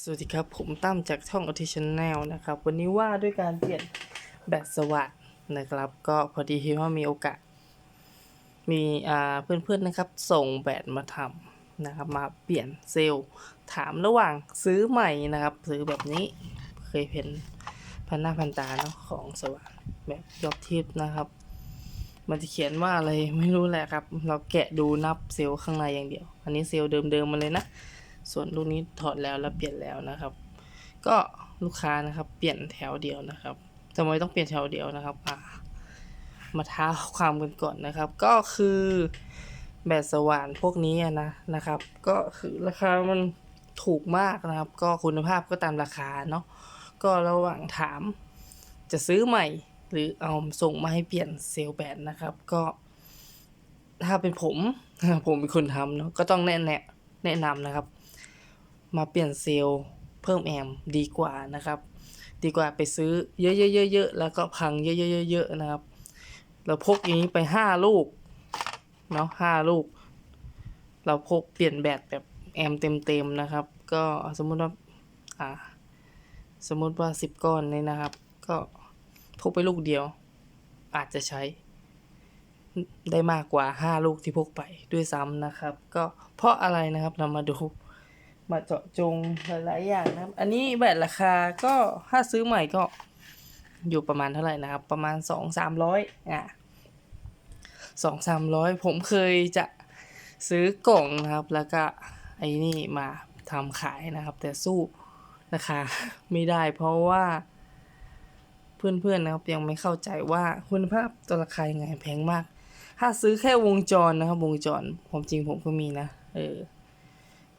สวัสดีครับ ผมตั้มจากช่องอ t i ช n แนลนะครับ วันนี้ว่าด้วยการเปลี่ยนแบตสวัสดนะครับ ก็พอดีที่ว่ามีโอกาส มีอ่าเพื่อนๆนะครับ ส่งแบตมาทำนะครับ มาเปลี่ยนเซลล์ถามระหว่างซื้อใหม่นะครับ ซื้อแบบนี้เคยเห็นพันหน้าพันตาเนาะของสว่านแบบยอดทิพนะครับ มันจะเขียนว่าอะไรไม่รู้แหละครับ เราแกะดูนับเซลล์ข้างในอย่างเดียว อันนี้เซลล์เดิมๆมาเลยนะ ส่วนลูกนี้ถอดแล้วแล้วเปลี่ยนแล้วนะครับ ก็ลูกค้านะครับ เปลี่ยนแถวเดียวนะครับทำไมต้องเปลี่ยนแถวเดียวนะครับอ่ามาท้าความกันก่อนนะครับ ก็คือแบตสว่านพวกนี้นะนะครับ ก็คือราคามันถูกมากนะครับ ก็คุณภาพก็ตามราคาเนาะก็ระหว่างถามจะซื้อใหม่ หรือเอาส่งมาให้เปลี่ยนเซลล์แบตนะครับ ก็ ถ้าเป็นผมผมเป็นคนทำเนาะก็ต้องแนะแนะแนะนำนะครับ มาเปลี่ยนเซลล์เพิ่มแอมดีกว่านะครับ ดีกว่าไปซื้อเยอะๆๆๆแล้วก็พังเยอะๆๆๆนะครับ เราพกอย่างนี้ไปห้าลูกเนาะห้าลูก เราพกเปลี่ยนแบตแบบแอมเต็มๆนะครับ ก็สมมุติว่าอ่า สมมุติว่าสิบก้อนนี่นะครับ ก็พกไปลูกเดียว อาจจะใช้ ได้มากกว่า 5 ลูกที่พกไปด้วยซ้ำนะครับ ก็เพราะอะไรนะครับเรามาดู มาเจาะจงหลายๆอย่างนะครับ อันนี้แบตราคาก็ถ้าซื้อใหม่ก็อยู่ประมาณเท่าไหร่นะครับ ประมาณ2 3 0 0อะสองสามร้อยผมเคยจะซื้อกล่องนะครับ แล้วก็ไอ้นี่มาทำขายนะครับ แต่สู้ราคาไม่ได้ เพราะว่า เพื่อนๆนะครับยังไม่เข้าใจว่าคุณภาพตัวราคายังไงแพงมาก ถ้าซื้อแค่วงจรนะครับ วงจรผมจริงผมก็มีนะ เออ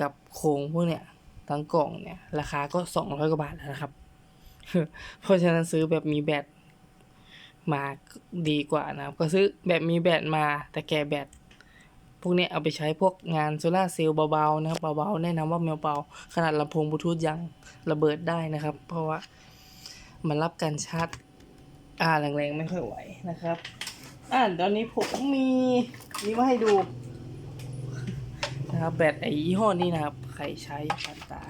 กับโครงพวกเนี้ยทั้งกล่องเนี่ย ราคาก็สองร้อยกว่าบาทแล้วนะครับ เพราะฉะนั้นซื้อแบบมีแบตมาดีกว่านะครับ ก็ซื้อแบบมีแบตมาแต่แกแบตพวกเนี้ยเอาไปใช้พวกงานโซลาร์เซลล์เบาๆนะครับเบาๆแนะนำว่าแมวเบาขนาดลำโพงบลูทูธยังระเบิดได้นะครับ เพราะว่ามันรับการชาร์จอ่าแรงๆไม่ค่อยไหวนะครับอ่าตอนนี้ผมมีนี่มาให้ดู นะครับแบตไอยี่ห้อนี้นะครับ ใครใช้ผ่านตา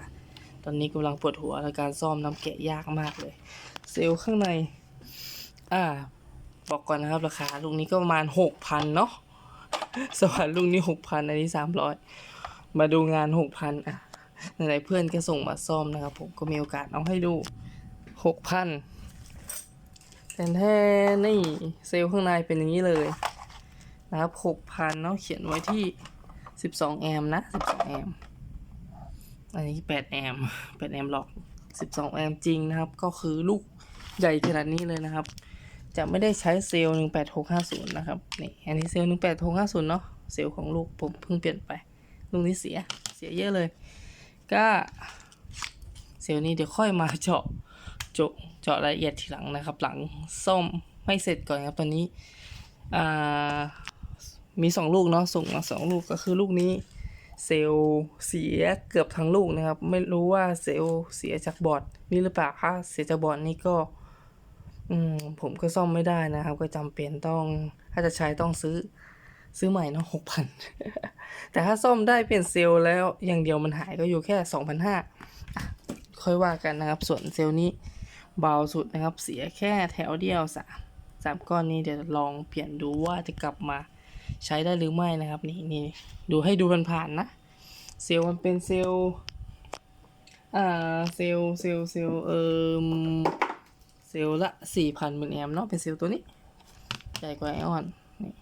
ตอนนี้กำลังปวดหัวและการซ่อมน้ำแกะยากมากเลย เซลล์ข้างใน อ่า บอกก่อนนะครับ ราคาลูกนี้ก็ประมาณหกพันเนาะสวัสดีลูกนี้หกพันอันนี้สามร้อยมาดูงานหกพันอะไหนๆเพื่อนก็ส่งมาซ่อมนะครับ ผมก็มีโอกาสเอาให้ดูหกพันแต่แท้นี่เซลล์ข้างในเป็นอย่างนี้เลยนะครับหกพันเนาะเขียนไว้ที่ สิบสองแอมป์นะสิบสองแอมป์อันนี้แปดแอมป์แปดแอมป์หรอกสิบสองแอมป์จริงนะครับ ก็คือลูกใหญ่ขนาดนี้เลยนะครับ จะไม่ได้ใช้เซลล์หนึ่งแปดหกห้าศูนย์นะครับนี่อันนี้เซลล์หนึ่งแปดหกห้าศูนย์เนาะเซลล์ของลูกผมเพิ่งเปลี่ยนไป ลูกนี้เสียเสียเยอะเลย ก็เซลล์นี้เดี๋ยวค่อยมาเจาะเจาะเจาะรายละเอียดทีหลังนะครับ หลังซ่อมไม่เสร็จก่อนครับตอนนี้อ่า มีสองลูกเนาะส่งมาสองลูกก็คือลูกนี้ เซลล์เสียเกือบทั้งลูกนะครับ ไม่รู้ว่าเซลล์เสียจากบอร์ดนี่หรือเปล่าถ้าเสียจากบอร์ดนี่ก็ อืมผมก็ซ่อมไม่ได้นะครับ ก็จำเป็นต้องถ้าจะใช้ต้องซื้อซื้อใหม่เนาะหกพันแต่ถ้าซ่อมได้เปลี่ยนเซลล์แล้วอย่างเดียวมันหายก็อยู่แค่สองพันห้าค่อยว่ากันนะครับ ส่วนเซลล์นี้เบาสุดนะครับ เสียแค่แถวเดียวสามสามก้อนนี้เดี๋ยวลองเปลี่ยนดูว่าจะกลับมา ใช้ได้หรือไม่นะครับนี่นี่ดูให้ดูผ่านๆนะ เซลล์มันเป็นเซลล์อ่าเซลล์เซลล์เซลล์เอ่มเซลล์ละสี่พันมิลลิแอมเนาะเป็นเซลล์ตัวนี้ ใหญ่กว่าไอออนนี่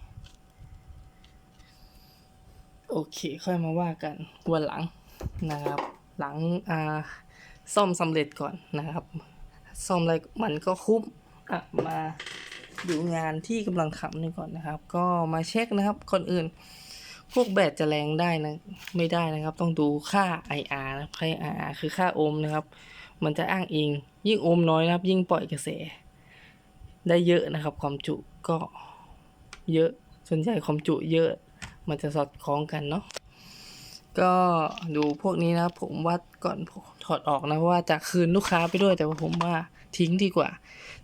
โอเคค่อยมาว่ากันวันหลังนะครับ หลังอ่าซ่อมสำเร็จก่อนนะครับ ซ่อมอะไรมันก็คุ้มอะมา ดูงานที่กำลังทำนี่ก่อนนะครับ ก็มาเช็คนะครับคนอื่น พวกแบตจะแรงได้นะ ไม่ได้นะครับ ต้องดูค่า IR นะครับค่า IR คือค่าโอห์มนะครับ มันจะอ้างอิง ยิ่งโอห์มน้อยนะครับ ยิ่งปล่อยกระแส ได้เยอะนะครับ ความจุก็เยอะส่วนใหญ่ความจุเยอะ มันจะสอดคล้องกันเนาะก็ดูพวกนี้นะผมวัดก่อนถอดออกนะว่าจะคืนลูกค้าไปด้วยแต่ว่าผมว่า ทิ้งดีกว่า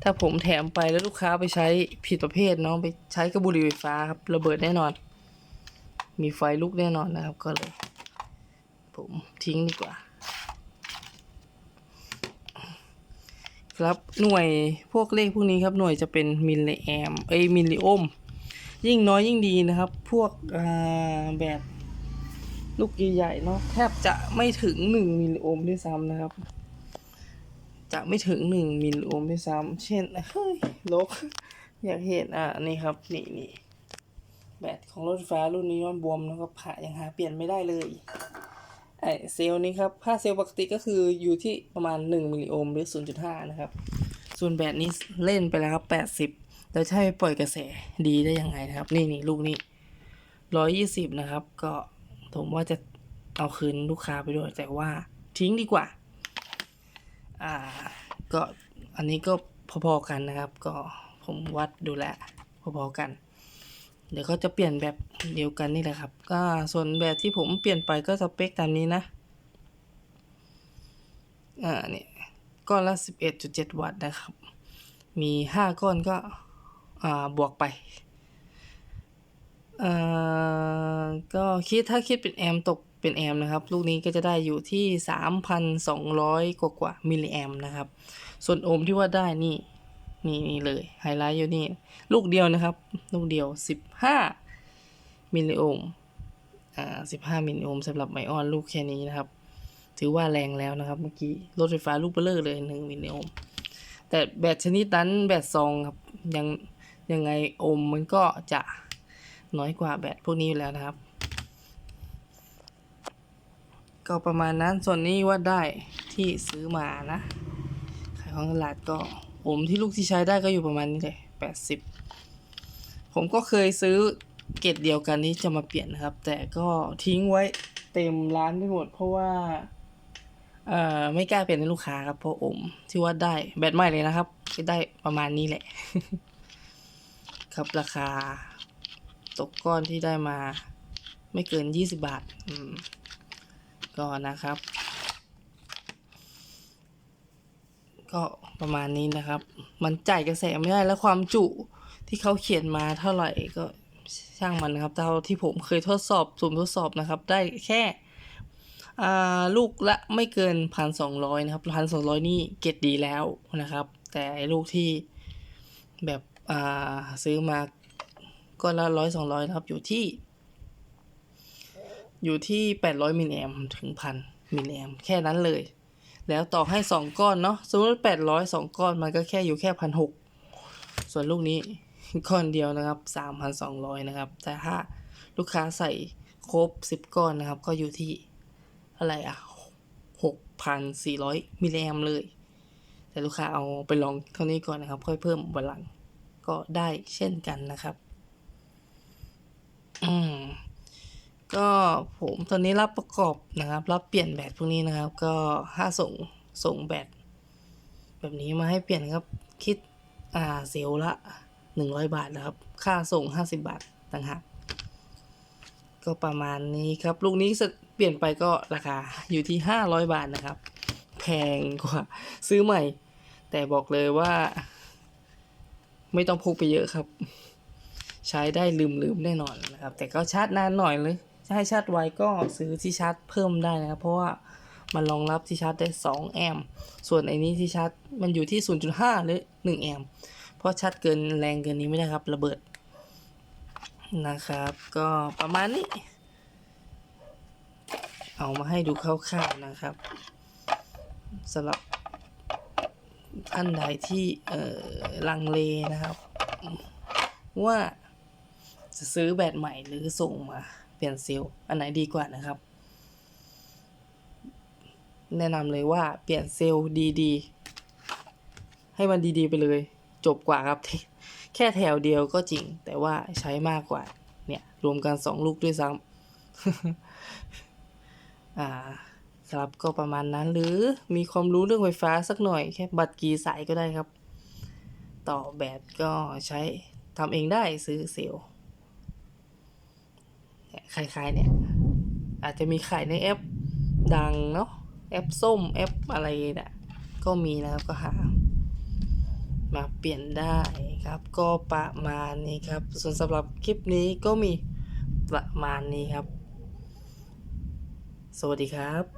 ถ้าผมแถมไปแล้วลูกค้าไปใช้ผิดประเภทเนาะไปใช้กระบุหรี่ไฟฟ้าครับระเบิดแน่นอน มีไฟลุกแน่นอนนะครับก็เลย ผมทิ้งดีกว่า ครับหน่วยพวกเลขพวกนี้ครับหน่วยจะเป็นมิลลิแอมเอ้ยมิลลิโอห์มยิ่งน้อยยิ่งดีนะครับ พวกแบบลูกใหญ่ๆเนาะแทบจะไม่ถึงหนึ่งมิลลิโอห์มด้วยซ้ำนะครับ จะไม่ถึงหนึ่งมิลลิโอห์มด้วยซ้ำเช่นเฮ้ยลกอยากเห็นอะนี่ครับ นี่นี่แบตของรถไฟฟ้ารุ่นนี้มันบวมนะครับผ่ายังหาเปลี่ยนไม่ได้เลยไอเซลล์นี้ครับค่าเซลล์ปกติก็คืออยู่ที่ประมาณ 1 มิลลิโอห์มหรือ 0.5 นะครับ ส่วนแบตนี้เล่นไปแล้วครับ 80 แล้วจะให้ปล่อยกระแสดีได้ยังไงนะครับ นี่นี่ลูกนี้120 นะครับ ก็ผมว่าจะเอาคืนลูกค้าไปด้วย แต่ว่าทิ้งดีกว่า อ่าก็อันนี้ก็พอๆกันนะครับ ก็ผมวัดดูแลพอๆกัน เดี๋ยวก็จะเปลี่ยนแบบเดียวกันนี่แหละครับ ก็ส่วนแบบที่ผมเปลี่ยนไปก็สเปคตามนี้นะอ่าเนี่ยก้อนละ 11.7 วัตต์นะครับ มี 5 ก้อนก็อ่าบวกไปอ่าก็คิดถ้าคิดเป็นแอมป์ตก เป็นแอมป์นะครับ ลูกนี้ก็จะได้อยู่ที่ 3,200 กว่ากว่ามิลลิแอมป์นะครับ ส่วนโอห์มที่ว่าได้นี่นี่นี่เลยไฮไลท์อยู่นี่ ลูกเดียวนะครับ ลูกเดียว 15 มิลลิโอห์มอ่า15 มิลลิโอห์มสำหรับไมออนลูกแค่นี้นะครับ ถือว่าแรงแล้วนะครับ เมื่อกี้รถไฟฟ้าลูกเบลเลอร์เลย 1 มิลลิโอห์มแต่แบตชนิดนั้นแบตซองครับยังยังไงโอห์มมันก็จะน้อยกว่าแบตพวกนี้อยู่แล้วนะครับ ก็ประมาณนั้นส่วนนี้ว่าได้ที่ซื้อมานะขายของตลาดก็โอมที่ลูกที่ใช้ได้ก็อยู่ประมาณนี้เลย80ผมก็เคยซื้อเกรดเดียวกันนี้จะมาเปลี่ยนนะครับ แต่ก็ทิ้งไว้เต็มร้านไปหมด เพราะว่าเอ่อไม่กล้าเปลี่ยนให้ลูกค้าครับเพราะอมที่ว่าได้แบตใหม่เลยนะครับก็ได้ประมาณนี้แหละ ครับราคา ตกก้อนที่ได้มา ไม่เกิน20บาท อืม ก็นะครับ ก็ประมาณนี้นะครับ มันจ่ายกระแสไม่ได้แล้วความจุที่เขาเขียนมาเท่าไหร่ก็ช่างมันนะครับเท่าที่ผมเคยทดสอบสุ่มทดสอบนะครับ ได้แค่ลูกละไม่เกินพันสองร้อยนะครับพันสองร้อยนี่เก็ตดีแล้วนะครับ แต่ลูกที่แบบซื้อมาก็ละร้อยสองร้อยนะครับอยู่ที่ อยู่ที่แปดร้อยมิลลิแอมถึงพันมิลลิแอมแค่นั้นเลย แล้วต่อให้สองก้อนเนาะสมมติแปดร้อยสองก้อนมันก็แค่อยู่แค่พันหกส่วนลูกนี้ก้อนเดียวนะครับสามพันสองร้อยนะครับ แต่ถ้าลูกค้าใส่ครบสิบก้อนนะครับ ก็อยู่ที่อะไรอะหกพันสี่ร้อยมิลลิแอมเลย แต่ลูกค้าเอาไปลองเท่านี้ก่อนนะครับ ค่อยเพิ่มวันหลังก็ได้เช่นกันนะครับ อืม ก็ผมตอนนี้รับประกอบนะครับ รับเปลี่ยนแบตพวกนี้นะครับ ก็ถ้าส่งส่งแบตแบบนี้มาให้เปลี่ยนครับ คิดอ่าเซลล์ละหนึ่งร้อยบาทนะครับ ค่าส่งห้าสิบบาทต่างหากก็ประมาณนี้ครับ ลูกนี้เปลี่ยนไปก็ราคาอยู่ที่ห้าร้อยบาทนะครับ แพงกว่าซื้อใหม่ แต่บอกเลยว่า ไม่ต้องพกไปเยอะครับ ใช้ได้ลืมๆแน่นอนนะครับ แต่ก็ชาร์จนานหน่อยเลย จะให้ชาร์จไวก็ซื้อที่ชาร์จเพิ่มได้นะครับ เพราะว่ามันรองรับที่ชาร์จได้ 2 แอมป์ ส่วนไอ้นี้ที่ชาร์จมันอยู่ที่ 0.5 หรือ 1 แอมป์ เพราะชาร์จเกินแรงเกินนี้ไม่ได้ครับ ระเบิด นะครับ ก็ประมาณนี้ เอามาให้ดูคร่าวๆนะครับสำหรับท่านใดที่เอ่อลังเลนะครับ ว่าจะซื้อแบตใหม่หรือส่งมา ลี่ยนเซลล์อันไหนดีกว่านะครับ แนะนำเลยว่าเปลี่ยนเซลล์ดีๆ ให้มันดีๆ ไปเลย จบกว่าครับ แค่แถวเดียวก็จริง แต่ว่าใช้มากกว่า เนี่ย รวมกันสองลูกด้วยซ้ำอ่าครับก็ประมาณนั้นหรือมีความรู้เรื่องไฟฟ้าสักหน่อยแค่บัตรกี่สายก็ได้ครับ ต่อแบตก็ใช้ทำเองได้ซื้อเซลล์ เนี่ยคล้ายๆเนี่ย อาจจะมีขายในแอปดังเนาะแอปส้มแอปอะไรเนี่ยก็มีนะครับก็หามาเปลี่ยนได้ครับ ก็ประมาณนี้ครับ ส่วนสำหรับคลิปนี้ก็มีประมาณนี้ครับ สวัสดีครับ